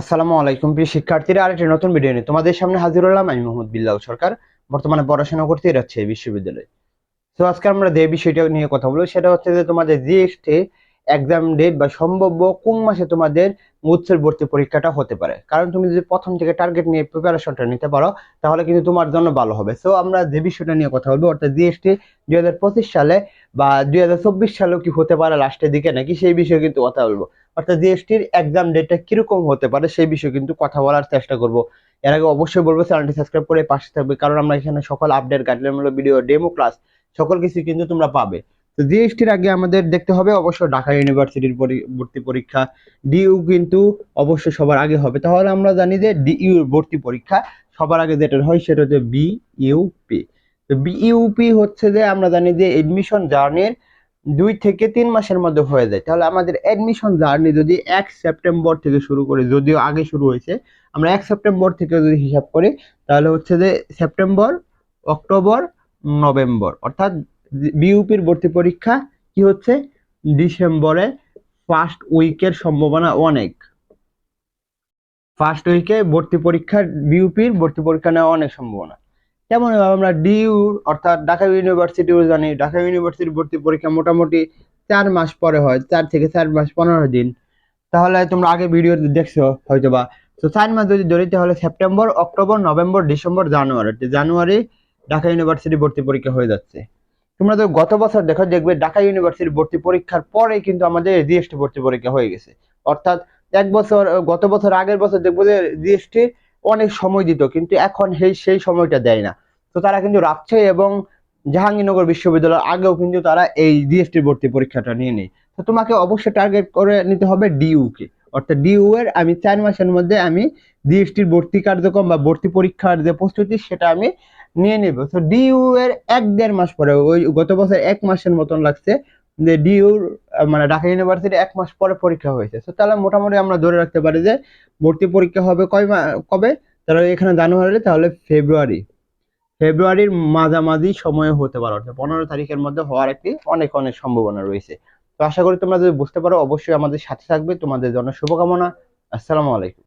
আসসালামু আলাইকুম প্রিয় শিক্ষার্থীরা, আরেকটি নতুন ভিডিও নিয়ে তোমাদের সামনে হাজির হলাম আমি মোহাম্মদ বিল্লাল সরকার। বর্তমানে পড়াশোনা করতে যাচ্ছে বিশ্ববিদ্যালয়ে। তো আজকে আমরা যে বিষয়টা নিয়ে কথা বলব, সেটা হচ্ছে যে তোমাদের জিএসটি এক্সাম ডেট বা সম্ভাব্য কোন মাসে তোমাদের উচ্চের ভর্তি পরীক্ষাটা হতে পারে। কারণ তুমি যদি প্রথম থেকে টার্গেট নিয়ে প্রিপারেশনটা নিতে পারো, তাহলে কিন্তু তোমার জন্য ভালো হবে। সো আমরা যে বিষয়টা নিয়ে কথা বলব, অর্থাৎ জিএসটি দুই হাজার পঁচিশ সালে বা দুই হাজার চব্বিশ সালেও কি হতে পারে লাস্টের দিকে নাকি, সেই বিষয়ে কিন্তু কথা বলব। অর্থাৎ জিএসটির এক্সাম ডেটটা কীরকম হতে পারে সেই বিষয়ে কিন্তু কথা বলার চেষ্টা করব। এর আগে অবশ্যই বলব চ্যানেলটি সাবস্ক্রাইব করে পাশে থাকবে, কারণ আমরা এখানে সকল আপডেট গাইডলাইনমূলক ভিডিও ডেমো ক্লাস সকল কিছু কিন্তু তোমরা পাবে। তো জিএসটির আগে আমাদের দেখতে হবে, অবশ্যই ঢাকা ইউনিভার্সিটির ভর্তি পরীক্ষা। ডিইউ কিন্তু অবশ্যই সবার আগে হবে। তাহলে আমরা জানি যে ডিইউ ভর্তি পরীক্ষা সবার আগে যেটা হয় সেটা হচ্ছে বিইউপি তো বিইউপি হচ্ছে যে আমরা জানি যে এডমিশন জার্নির দুই থেকে তিন মাসের মধ্যে হয়ে যায়। তাহলে আমাদের অ্যাডমিশন জার্নি যদি এক সেপ্টেম্বর থেকে শুরু করি, যদিও আগে শুরু হয়েছে, আমরা এক সেপ্টেম্বর থেকে যদি হিসাব করি, তাহলে হচ্ছে যে সেপ্টেম্বর অক্টোবর নভেম্বর অর্থাৎ বিউপির ভর্তি পরীক্ষা কি হচ্ছে? ডিসেম্বরে ফার্স্ট উইকের সম্ভাবনা অনেক। ফার্স্ট উইকে ভর্তি পরীক্ষা বিউপির ভর্তি পরীক্ষা নেওয়া অনেক সম্ভাবনা। যেমন আমরা ডিইউ অর্থাৎ ঢাকা ইউনিভার্সিটিও জানি। ঢাকা ইউনিভার্সিটির ভর্তি পরীক্ষা মোটামুটি চার মাস পরে হয়, চার থেকে চার মাস পনেরো দিন। তাহলে তোমরা আগে ভিডিও দেখছ হয়তো বা তো চার মাস যদি ধরি, তাহলে September October November December January January Dhaka university ভর্তি পরীক্ষা হয়ে যাচ্ছে। তোমরা তো গত বছর দেখো, দেখবে ঢাকা ইউনিভার্সিটি ভর্তি পরীক্ষার পরে কিন্তু আমাদের জিএসটি ভর্তি পরীক্ষা হয়ে গেছে। অর্থাৎ এক বছর, গত বছর আগের বছর দেখব যে জিএসটি অনেক সময় দিত, কিন্তু এখন সেই সেই সময়টা দেয় না। তো তারা কিন্তু রাজশাহী এবং জাহাঙ্গীরনগর বিশ্ববিদ্যালয়ের আগেও কিন্তু তারা এই জিএসটি ভর্তি পরীক্ষাটা নিয়ে নেই তো তোমাকে অবশ্যই টার্গেট করে নিতে হবে ডিইউ কে। অর্থাৎ ডিউ এর আমি চার মাসের মধ্যে আমি জিএসটির ভর্তি কার্যক্রম বা ভর্তি পরীক্ষার যে প্রস্তুতি, সেটা আমি নিয়ে নেব। তো ডিউ এর এক দেড় মাস পরে, ওই গত বছর এক মাসের মতন লাগছে যে ডিইউর মানে ঢাকা ইউনিভার্সিটি এক মাস পরে পরীক্ষা হয়েছে। তো তাহলে মোটামুটি আমরা ধরে রাখতে পারি যে ভর্তি পরীক্ষা হবে কয় কবে? তাহলে এখানে জানুয়ারি, তাহলে ফেব্রুয়ারি। ফেব্রুয়ারির মাঝামাঝি সময়ে হতে পারে, অর্থাৎ পনেরো তারিখের মধ্যে হওয়ার একটি অনেক অনেক সম্ভাবনা রয়েছে। তো আশা করি তোমরা যদি বুঝতে পারো, অবশ্যই আমাদের সাথে থাকবে। তোমাদের জন্য শুভকামনা। আসসালামু আলাইকুম।